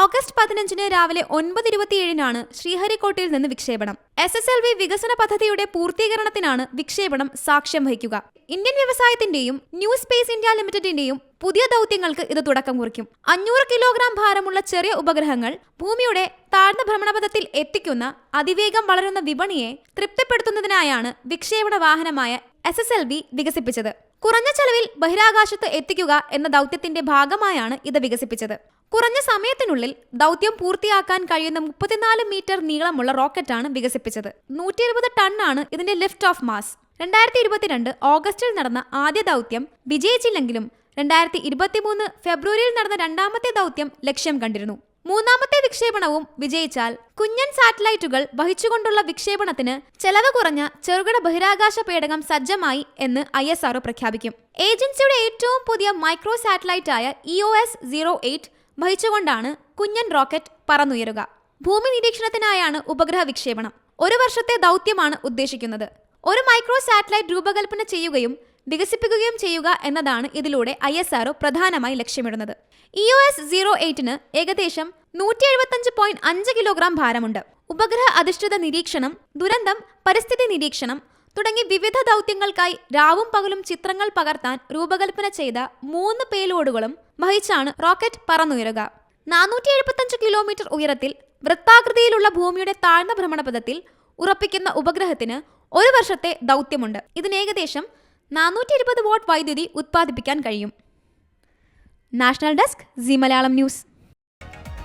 August പതിനഞ്ചിന് രാവിലെ ഒൻപത് ഇരുപത്തിയേഴിനാണ് ശ്രീഹരിക്കോട്ടയിൽ നിന്ന് വിക്ഷേപണം. എസ് എസ് എൽ വി വികസന പദ്ധതിയുടെ പൂർത്തീകരണത്തിനാണ് വിക്ഷേപണം സാക്ഷ്യം വഹിക്കുക. ഇന്ത്യൻ വ്യവസായത്തിന്റെയും ന്യൂ സ്പേസ് ഇന്ത്യ ലിമിറ്റഡിന്റെയും പുതിയ ദൗത്യങ്ങൾക്ക് ഇത് തുടക്കം കുറിക്കും. അഞ്ഞൂറ് കിലോഗ്രാം ഭാരമുള്ള ചെറിയ ഉപഗ്രഹങ്ങൾ ഭൂമിയുടെ താഴ്ന്ന ഭ്രമണപഥത്തിൽ എത്തിക്കുന്ന അതിവേഗം വളരുന്ന വിപണിയെ തൃപ്തിപ്പെടുത്തുന്നതിനായാണ് വിക്ഷേപണ വാഹനമായ എസ് എസ് എൽ വി വികസിപ്പിച്ചത്. കുറഞ്ഞ ചെലവിൽ ബഹിരാകാശത്ത് എത്തിക്കുക എന്ന ദൗത്യത്തിന്റെ ഭാഗമായാണ് ഇത് വികസിപ്പിച്ചത്. കുറഞ്ഞ സമയത്തിനുള്ളിൽ ദൗത്യം പൂർത്തിയാക്കാൻ കഴിയുന്ന മുപ്പത്തിനാല് മീറ്റർ നീളമുള്ള റോക്കറ്റാണ് വികസിപ്പിച്ചത്. നൂറ്റി ഇരുപത് ടണ്ണാണ് ഇതിന്റെ ലിഫ്റ്റ് ഓഫ് മാസ്. രണ്ടായിരത്തി ഇരുപത്തിരണ്ട് ഓഗസ്റ്റിൽ നടന്ന ആദ്യ ദൗത്യം വിജയിച്ചില്ലെങ്കിലും രണ്ടായിരത്തി ഇരുപത്തിമൂന്ന് ഫെബ്രുവരിയിൽ നടന്ന രണ്ടാമത്തെ ദൗത്യം ലക്ഷ്യം കണ്ടിരുന്നു. മൂന്നാമത്തെ വിക്ഷേപണവും വിജയിച്ചാൽ കുഞ്ഞൻ സാറ്റലൈറ്റുകൾ വഹിച്ചുകൊണ്ടുള്ള വിക്ഷേപണത്തിന് ചെലവ് കുറഞ്ഞ ചെറുകിട ബഹിരാകാശ പേടകം സജ്ജമായി എന്ന് ഐ എസ് ആർഒ പ്രഖ്യാപിക്കും. ഏജൻസിയുടെ ഏറ്റവും പുതിയ micro സാറ്റലൈറ്റായ E O S zero eight വഹിച്ചുകൊണ്ടാണ് കുഞ്ഞൻ റോക്കറ്റ് പറന്നുയരുക. ഭൂമി നിരീക്ഷണത്തിനായാണ് ഉപഗ്രഹ വിക്ഷേപണം. ഒരു വർഷത്തെ ദൗത്യമാണ് ഉദ്ദേശിക്കുന്നത്. ഒരു മൈക്രോ സാറ്റലൈറ്റ് രൂപകൽപ്പന ചെയ്യുകയും വികസിപ്പിക്കുകയും ചെയ്യുക എന്നതാണ് ഇതിലൂടെ ഐ എസ് ആർഒ പ്രധാനമായി ലക്ഷ്യമിടുന്നത്. ഇ ഒ എസ് സീറോ എയ്റ്റിന് ഏകദേശം നൂറ്റി എഴുപത്തഞ്ച് പോയിന്റ് അഞ്ച് കിലോഗ്രാം ഭാരമുണ്ട്. ഉപഗ്രഹ അധിഷ്ഠിത നിരീക്ഷണം ദുരന്തം പരിസ്ഥിതി നിരീക്ഷണം തുടങ്ങി വിവിധ ദൗത്യങ്ങൾക്കായി രാവും പകലും ചിത്രങ്ങൾ പകർത്താൻ രൂപകൽപ്പന ചെയ്ത മൂന്ന് പേലോഡുകളും വഹിച്ചാണ് റോക്കറ്റ് പറന്നുയരുക. നാനൂറ്റി എഴുപത്തഞ്ച് കിലോമീറ്റർ ഉയരത്തിൽ വൃത്താകൃതിയിലുള്ള ഭൂമിയുടെ താഴ്ന്ന ഭ്രമണപഥത്തിൽ ഉറപ്പിക്കുന്ന ഉപഗ്രഹത്തിന് ഒരു വർഷത്തെ ദൗത്യമുണ്ട്. ഇതിന് ഏകദേശം നാനൂറ്റി ഇരുപത് വോട്ട് വൈദ്യുതി ഉത്പാദിപ്പിക്കാൻ കഴിയും. National desk C Malayalam news.